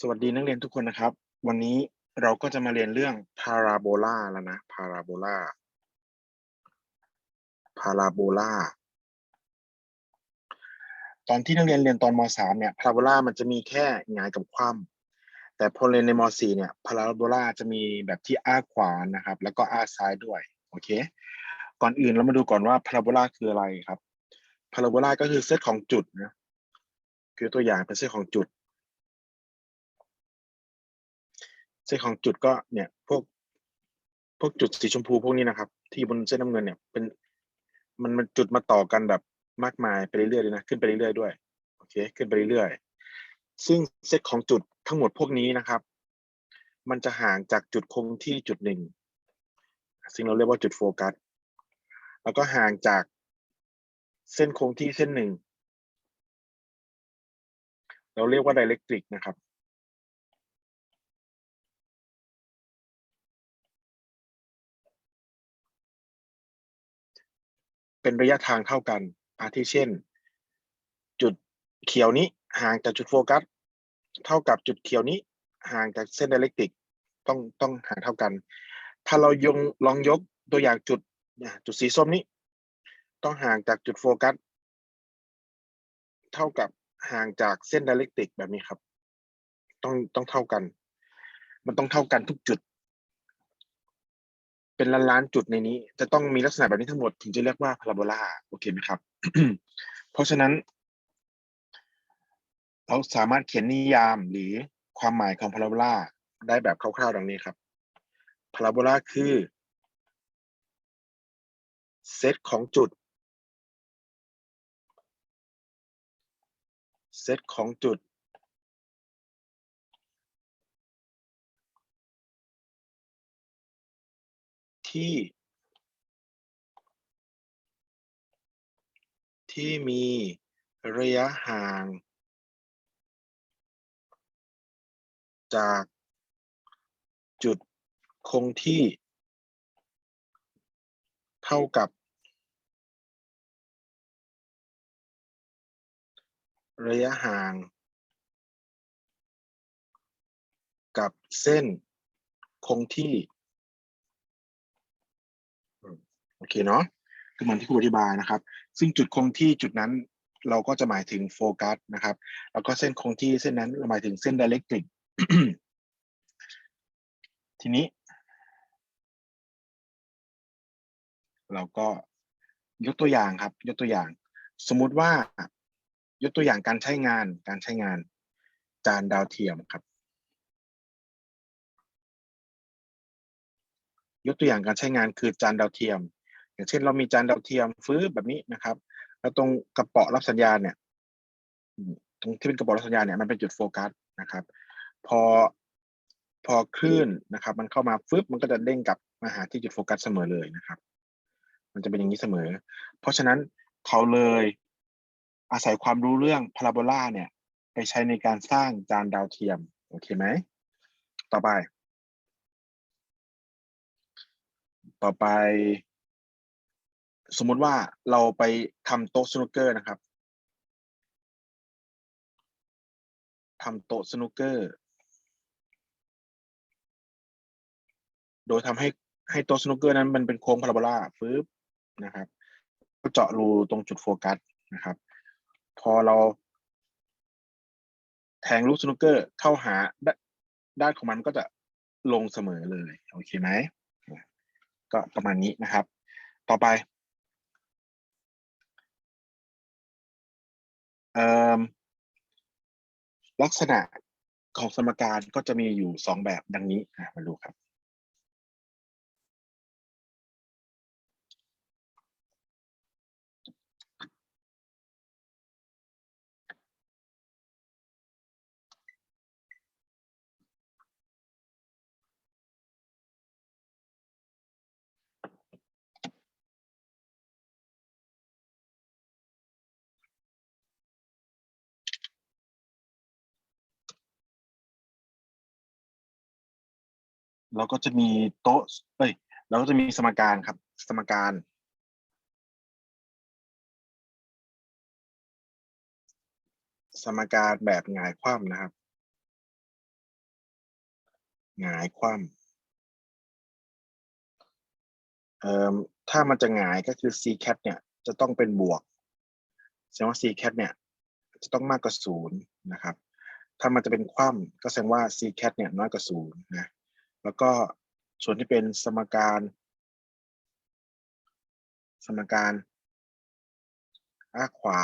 สวัสดีนักเรียนทุกคนนะครับ วันนี้เราก็จะมาเรียนเรื่องพาราโบลาแล้วนะพาราโบลาพาราโบลาตอนที่นักเรียนเรียนตอนม .3 เนี่ยพาราโบลามันจะมีแค่หงายกับคว่ำแต่พอเรียนในม .4 เนี่ยพาราโบลาจะมีแบบที่อ้าขวานะครับ แล้วก็อ้าซ้ายด้วยโอเค ก่อนอื่นเรามาดูก่อนว่าพาราโบลาคืออะไรครับพาราโบลาก็คือเซตของจุดนะคือตัวอย่างเป็นเซตของจุด เส้นของจุดก็เนี่ยพวกพวกจุดสีชมพูพวกนี้นะครับ ที่บนเส้นน้ำเงินเนี่ยเป็นมันมันจุดมาต่อกันแบบมากมายไปเรื่อยๆเลยนะขึ้นไปเรื่อยๆด้วยโอเคขึ้นไปเรื่อยๆซึ่งเซตของจุดทั้งหมดพวกนี้นะครับ มันจะห่างจากจุดคงที่จุดหนึ่งซึ่งเราเรียกว่าจุดโฟกัสแล้วก็ห่างจากเส้นคงที่เส้นหนึ่ง เราเรียกว่าไดเรกตริกนะครับ เป็นระยะทางเท่ากัน อาทิเช่น จุดเขียวนี้ห่างจากจุดโฟกัส เท่ากับจุดเขียวนี้ห่างจากเส้นไดเรกติกต้องต้องห่างเท่ากัน ถ้าเรายงลองยกตัวอย่างจุดจุดสีส้มนี้ ต้องห่างจากจุดโฟกัส เท่ากับห่างจากเส้นไดเรกติกแบบนี้ครับ ต้องต้องเท่ากัน มันต้องเท่ากันทุกจุด เป็นล้านล้านๆจุดในนี้ จะต้องมีลักษณะแบบนี้ทั้งหมดถึงจะเรียกว่าพาราโบลาโอเคไหมครับ เพราะฉะนั้น เราสามารถเขียนนิยามหรือความหมายของพาราโบลาได้แบบคร่าวๆดังนี้ครับพาราโบลาคือเซตของจุดเซตของจุด ที่ ที่มีระยะห่าง จากจุดคงที่ เท่ากับ ระยะห่าง กับเส้นคงที่ โอเคเนาะคือเหมือนที่ครูอธิบายนะครับ ซึ่งจุดคงที่จุดนั้นเราก็จะหมายถึงโฟกัสนะครับ แล้วก็เส้นคงที่เส้นนั้นเราหมายถึงเส้นไดเรกตริกทีนี้ เราก็ยกตัวอย่างครับ ยกตัวอย่าง สมมุติว่ายกตัวอย่างการใช้งานการใช้งาน จานดาวเทียมครับ ยกตัวอย่างการใช้งานคือจานดาวเทียม อย่างเช่นเรามีจานดาวเทียมฟื้นแบบนี้นะครับ แล้วตรงกระเป๋ารับสัญญาณเนี่ย ตรงที่เป็นกระเป๋ารับสัญญาณเนี่ยมันเป็นจุดโฟกัสนะครับ พอพอคลื่นนะครับ มันเข้ามาฟึบมันก็จะเด้งกลับมาหาที่จุดโฟกัสเสมอเลยนะครับ มันจะเป็นอย่างนี้เสมอ เพราะฉะนั้นเขาเลยอาศัยความรู้เรื่องพาราโบลาเนี่ย ไปใช้ในการสร้างจานดาวเทียม โอเคไหม ต่อไป ต่อไป สมมุติว่าเราไปทำโต๊ะสนุกเกอร์นะครับทำโต๊ะสนุกเกอร์ โดยทำให้ให้โต๊ะสนุกเกอร์นั้นมันเป็นโค้งพาราโบลาฟึบนะครับก็เจาะรูตรงจุดโฟกัสนะครับ พอเรา แทงลูกสนุกเกอร์เข้าหาด้านด้านของมันก็จะลงเสมอเลย โอเคไหม ก็ประมาณนี้นะครับ ต่อไป ลักษณะของสมการก็จะมีอยู่สองแบบดังนี้มาดูครับ เราก็จะมีโต๊ะเอ้ยเราก็จะมีสมการครับ สมการ สมการแบบหงายคว่ำนะครับหงายคว่ำเอ่อถ้ามันจะหงายก็คือ c cat เนี่ยจะต้องเป็นบวกแสดงว่า c cat เนี่ยจะต้องมากกว่าศูนย์นะครับ ถ้ามันจะเป็นคว่ำก็แสดงว่า c cat เนี่ยน้อยกว่าศูนย์นะ แล้วก็ส่วนที่เป็นสมการ สมการอ้าขวา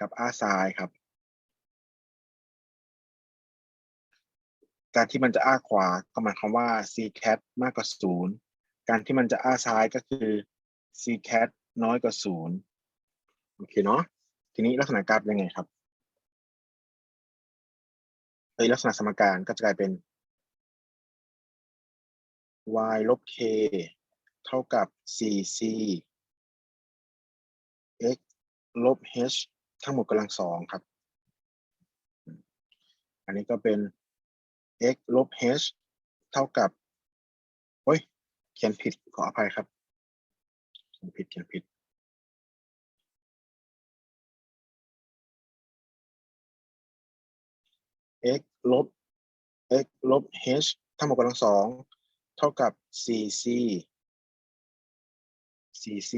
กับอ้าซ้ายครับ การที่มันจะอ้าขวาก็หมายความว่า c cat มากกว่าศูนย์การที่มันจะอ้าซ้ายก็คือ c cat น้อยกว่าศูนย์โอเคเนาะทีนี้ลักษณะกราฟเป็นยังไงครับ เอ้ยลักษณะสมการก็จะกลายเป็น y ลบ k เท่ากับ 4c x ลบ h ทั้งหมดกำลังสองครับ อันนี้ก็เป็น x ลบ h เท่ากับ โอ้ย เขียนผิดขออภัยครับ เขียนผิดเขียนผิด x ลบ x ลบ h ทั้งหมดกำลังสองเท่ากับ 4c 4c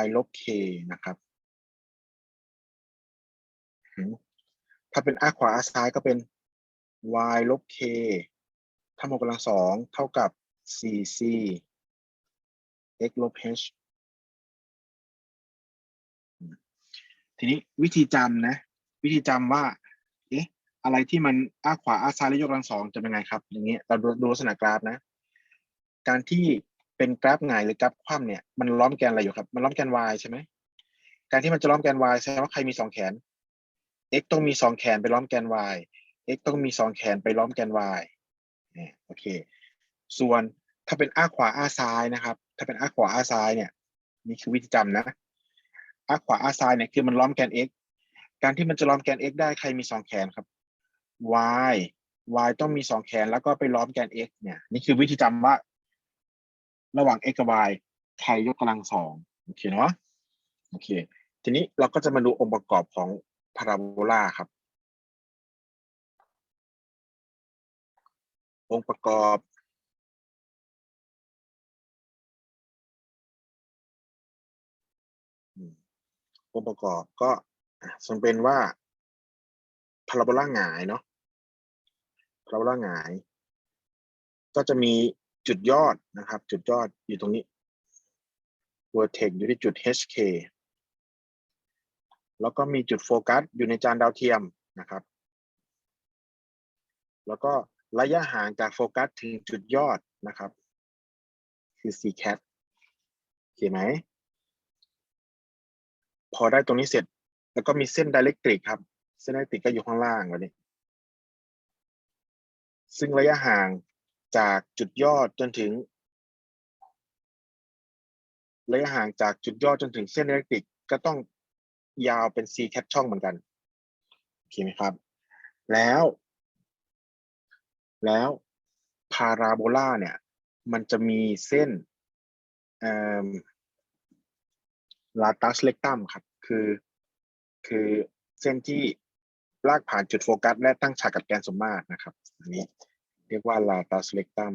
y ลบ k นะครับถ้าเป็นอาขวาอาซ้ายก็เป็น y ลบ k ทั้งหมดกำลังสองเท่ากับ 4c x ลบ h ทีนี้วิธีจำนะ วิธีจำว่า อะไรที่มันอ้าขวาอ้าซ้ายแล้วยกกำลังสองจะเป็นไงครับ อย่างเงี้ยเราดูดูลักษณะกราฟนะ การที่เป็นกราฟหงายหรือกราฟคว่ำเนี่ยมันล้อมแกนอะไรอยู่ครับ มันล้อมแกน y ใช่ไหมการที่มันจะล้อมแกน y แสดงว่าใครมีสองแขน x ต้องมีสองแขนไปล้อมแกน y x ต้องมีสองแขนไปล้อมแกน y เนี่ยโอเค ส่วนถ้าเป็นอ้าขวาอ้าซ้ายนะครับ ถ้าเป็นอ้าขวาอ้าซ้ายเนี่ย นี่คือวิธีจำนะอ้าขวาอ้าซ้ายเนี่ยคือมันล้อมแกน x การที่มันจะล้อมแกน x ได้ใครมีสองแขนครับ y y ต้องมีสองแขนแล้วก็ไปล้อมแกน x เนี่ย นี่คือวิธีจำว่า ระหว่าง x กับ y ใครยกกำลังสองโอเคเนาะโอเค ทีนี้เราก็จะมาดูองค์ประกอบของพาราโบลาครับ องค์ประกอบองค์ประกอบก็สมเป็นว่าพาราโบลาหงายเนาะ พราโบลาหงาย ก็จะมีจุดยอดนะครับ จุดยอดอยู่ตรงนี้ vertex อยู่ที่จุด hk แล้วก็มีจุดโฟกัสอยู่ในจานดาวเทียมนะครับ แล้วก็ระยะห่างจากโฟกัสถึงจุดยอดนะครับ คือ c cat โอเคไหม พอได้ตรงนี้เสร็จ แล้วก็มีเส้น dielectric ครับ เส้น dielectric ก็อยู่ข้างล่างแบบนี้ ซึ่งระยะห่างจากจุดยอดจนถึง ระยะห่างจากจุดยอดจนถึงเส้น dielectric ก็ต้องยาวเป็น c cat ช่องเหมือนกันโอเคไหมครับ แล้ว แล้วพาราโบลาเนี่ย มันจะมีเส้นลาตัสเล็กตัมครับ คือ คือเส้นที่ลากผ่านจุดโฟกัส และตั้งฉากกับแกนสมมาตรนะครับ อันนี้เรียกว่าลาตัสเล็กตัม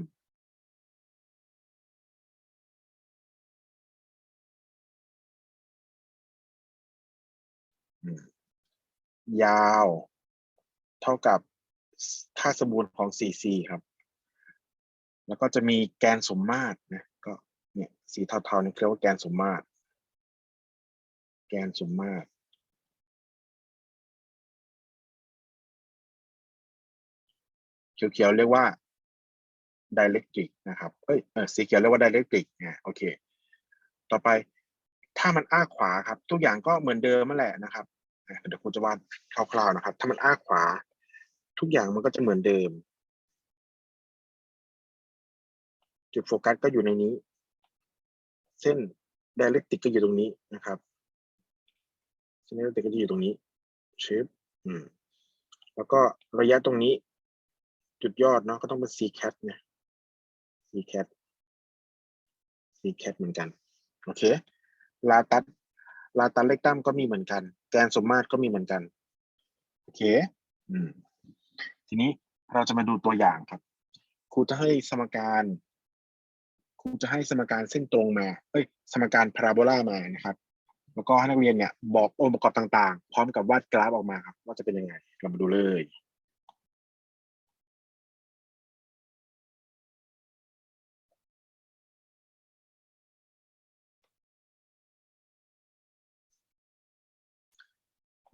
ยาวเท่ากับค่าสมบูรณ์ของ 4c ครับ แล้วก็จะมีแกนสมมาตรนะ ก็เนี่ยสีเทาๆนี่เรียกว่าแกนสมมาตร แกนสมมาตร เขียวๆเรียกว่า dielectric นะครับเอ้ยเออสีเขียวเรียกว่า dielectric นะโอเค ต่อไปถ้ามันอ้าขวาครับ ทุกอย่างก็เหมือนเดิมนั่นแหละนะครับเดี๋ยวครูจะวาดคร่าวๆนะครับ ถ้ามันอ้าขวา ทุกอย่างมันก็จะเหมือนเดิม จุดโฟกัสก็อยู่ในนี้ เส้น dielectric ก็อยู่ตรงนี้นะครับเส้น dielectric ก็จะอยู่ตรงนี้ชิปอืมแล้วก็ระยะตรงนี้ จุดยอดเนาะก็ต้องเป็น c cat เนี่ย c cat c cat เหมือนกัน โอเค ลาตัสลาตัสเล็กตัมก็มีเหมือนกัน แกนสมมาตรก็มีเหมือนกัน โอเค อืม ทีนี้เราจะมาดูตัวอย่างครับ ครูจะให้สมการครูจะให้สมการเส้นตรงมา เอ้ย สมการพาราโบลามานะครับ แล้วก็ให้นักเรียนเนี่ย บอกองค์ประกอบต่างๆ พร้อมกับวาดกราฟออกมาครับ ว่าจะเป็นยังไง เรามาดูเลย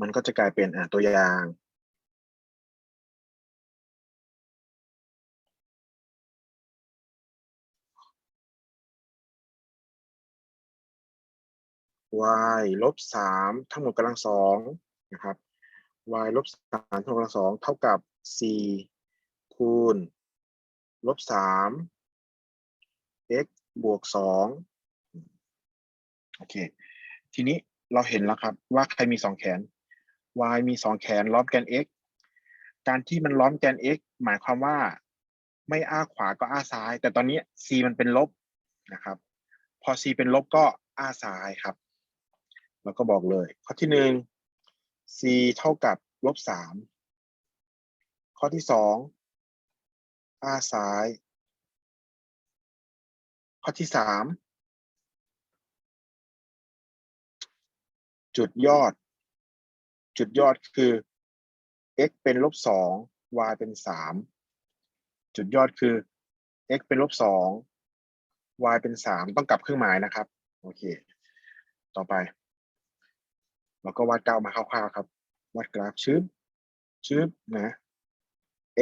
มันก็จะกลายเป็นอะตัวอย่าง y ลบสามทั้งหมดกำลังสองนะครับ y ลบสามทั้งหมดกำลังสองเท่ากับสี่คูณลบสาม x บวกสองโอเค ทีนี้เราเห็นแล้วครับว่าใครมีสองแขน y มีสองแขนล้อมแกน x การที่มันล้อมแกน x หมายความว่า ไม่อ้าขวาก็อ้าซ้าย แต่ตอนนี้ c มันเป็นลบนะครับ พอ c เป็นลบก็อ้าซ้ายครับ แล้วก็บอกเลย ข้อที่หนึ่ง c เท่ากับลบสามข้อที่สองอ้าซ้าย ข้อที่สามจุดยอด จุดยอดคือ x เป็นลบสอง y เป็นสามจุดยอดคือ x เป็นลบสอง y เป็นสามต้องกลับเครื่องหมายนะครับ โอเค ต่อไปเราก็วาดกราฟมาคร่าวๆครับวาดกราฟชืบชืบนะ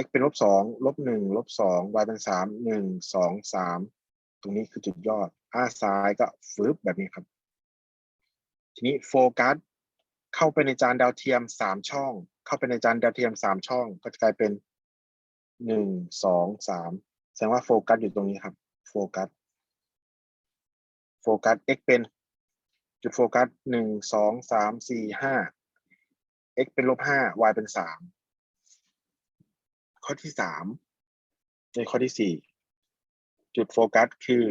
x เป็นลบสองลบหนึ่งลบสอง y เป็นสามหนึ่งสองสามตรงนี้คือจุดยอดอ้าซ้ายก็ฟืบแบบนี้ครับ ทีนี้โฟกัส เข้าไปในจานดาวเทียมสามช่อง เข้าไปในจานดาวเทียมสามช่อง ก็จะกลายเป็นหนึ่งสองสามแสดงว่าโฟกัสอยู่ตรงนี้ครับโฟกัสโฟกัส x เป็นจุดโฟกัสหนึ่งสองสามสี่ห้า x เป็นลบห้า y เป็นสามข้อที่สามในข้อที่สี่จุดโฟกัสคือ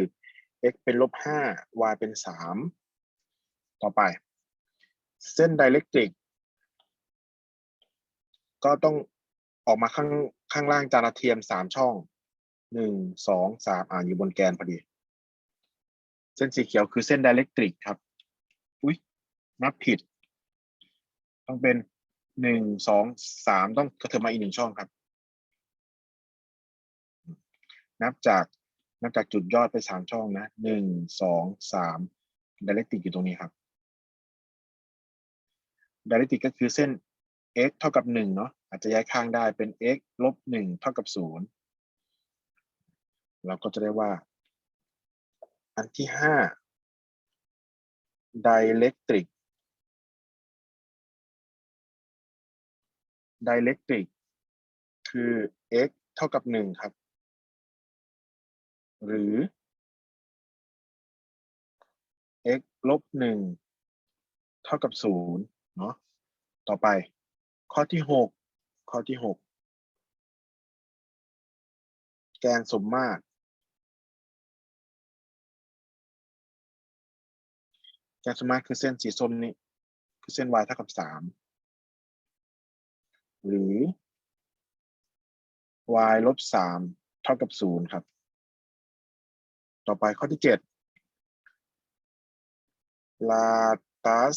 x เป็นลบห้า y เป็นสามต่อไป เส้นไดเรกตริกก็ต้องออกมาข้างข้างล่างจานเทียมสามช่องหนึ่งสองสามอ่าอยู่บนแกนพอดี เส้นสีเขียวคือเส้นไดเรกตริกครับ อุ้ยนับผิด ต้องเป็นหนึ่งสองสามต้องกระเถิบมาอีกหนึ่งช่องครับ นับจากนับจากจุดยอดไปสามช่องนะหนึ่งสองสามไดเรกติกอยู่ตรงนี้ครับ ไดเรกติกก็คือเส้น x เท่ากับหนึ่งเนาะอาจจะย้ายข้างได้เป็น x ลบหนึ่งเท่ากับศูนย์เราก็จะได้ว่า อันที่ห้าไดเรกติกไดเรกติกคือ x เท่ากับหนึ่งครับ หรือ x ลบหนึ่งเท่ากับศูนย์ เนาะต่อไป ข้อที่หกข้อที่หกแกนสมมาตรแกนสมมาตรคือเส้นสีส้มนี่คือเส้น y เท่ากับสามหรือ y ลบสามเท่ากับศูนย์ครับ ต่อไปข้อที่เจ็ดลาตัส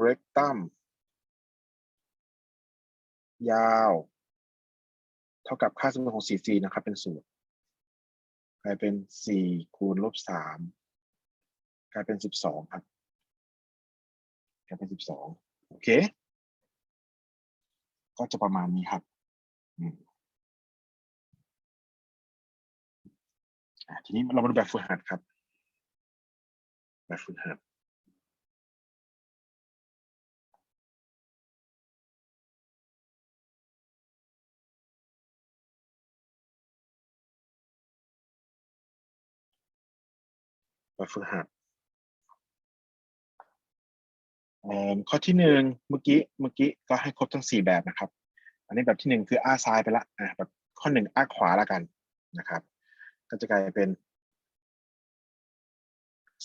เรกตัมยาว เท่ากับค่าสมมติของ 4c นะครับ เป็นศูนย์กลายเป็น 4 คูณลบ 3 กลายเป็น 12 ครับ กลายเป็น 12 โอเค ก็จะประมาณนี้ครับทีนี้เรามาดูแบบฝึกหัดครับ แบบฝึกหัด แบบฝึกหัดเอ่อข้อที่หนึ่งเมื่อกี้เมื่อกี้ก็ให้ครบทั้งสี่แบบนะครับ อันนี้แบบที่หนึ่งคืออ้าซ้ายไปละอะแบบข้อหนึ่งอ้าขวาละกันนะครับ ก็จะกลายเป็น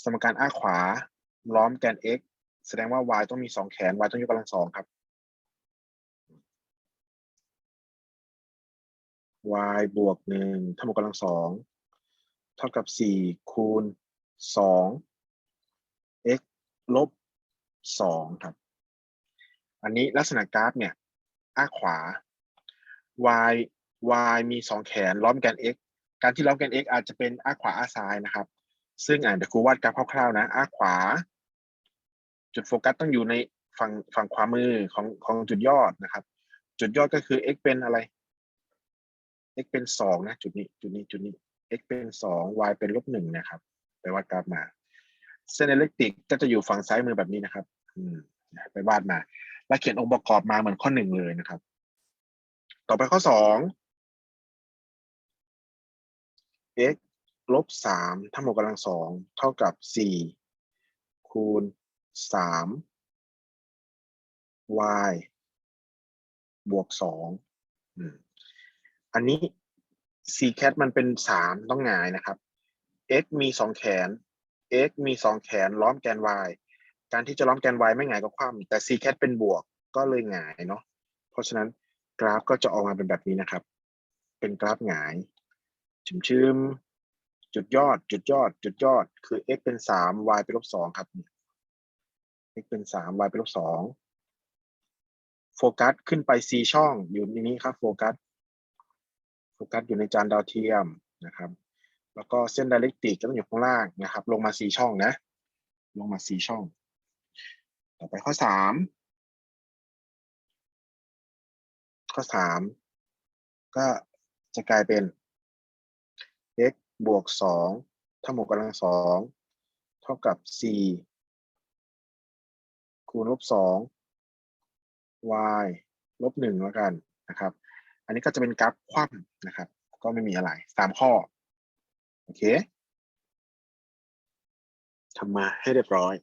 สมการอ้าขวาล้อมแกน x แสดงว่า y ต้องมีสองแขน y ต้องยกกำลังสองครับ y บวกหนึ่งเทั้งหมดกำลังสองเท่ากับสี่คูณ สอง x ลบสองครับ อันนี้ลักษณะกราฟเนี่ยอ้าขวา y y มีสองแขนล้อมแกน x การที่ล้อมแกน x อาจจะเป็นอ้าขวาอ้าซ้ายนะครับ ซึ่งอ่านเดี๋ยวครูวาดกราฟคร่าวๆนะอ้าขวา จุดโฟกัสต้องอยู่ในฝั่งฝั่งขวามือของของจุดยอดนะครับ จุดยอดก็คือ x เป็นอะไร x เป็นสองนะจุดนี้จุดนี้จุดนี้ x เป็นสอง y เป็นลบหนึ่งนะครับ ไปวาดกราฟมา เส้นเอลิปติกก็จะอยู่ฝั่งซ้ายมือแบบนี้นะครับ อืมไปวาดมา แล้วเขียนองค์ประกอบมาเหมือนข้อหนึ่งเลยนะครับ ต่อไปข้อสอง x ลบสามทั้งหมดกำลังสองเท่ากับสี่คูณสาม y บวกสองอันนี้ c cat มันเป็นสามต้องหงายนะครับ x มีสองแขน x มีสองแขนล้อมแกน y การที่จะล้อมแกน y ไม่หงายก็คว่ำแต่ c cat เป็นบวกก็เลยหงายเนาะเพราะฉะนั้นกราฟก็จะออกมาเป็นแบบนี้นะครับ เป็นกราฟหงายชิมชิมจุดยอด จุดยอด จุดยอด คือ x เป็นสาม y เป็นลบสองครับ x เป็นสาม y เป็นลบสองโฟกัสขึ้นไป c ช่องอยู่ในนี้ครับ โฟกัส โฟกัสอยู่ในจานดาวเทียมนะครับ แล้วก็เส้นไดเรกติกก็ต้องอยู่ข้างล่างนะครับ ลงมา c ช่องนะ ลงมา c ช่อง ต่อไปข้อสามข้อสามก็จะกลายเป็น x บวกสองทั้งหมดกำลังสองเท่ากับ4คูณลบสอง y ลบหนึ่งแล้วกันนะครับ อันนี้ก็จะเป็นกราฟคว่ำนะครับ ก็ไม่มีอะไรสามข้อ โอเคทำมาให้เรียบร้อย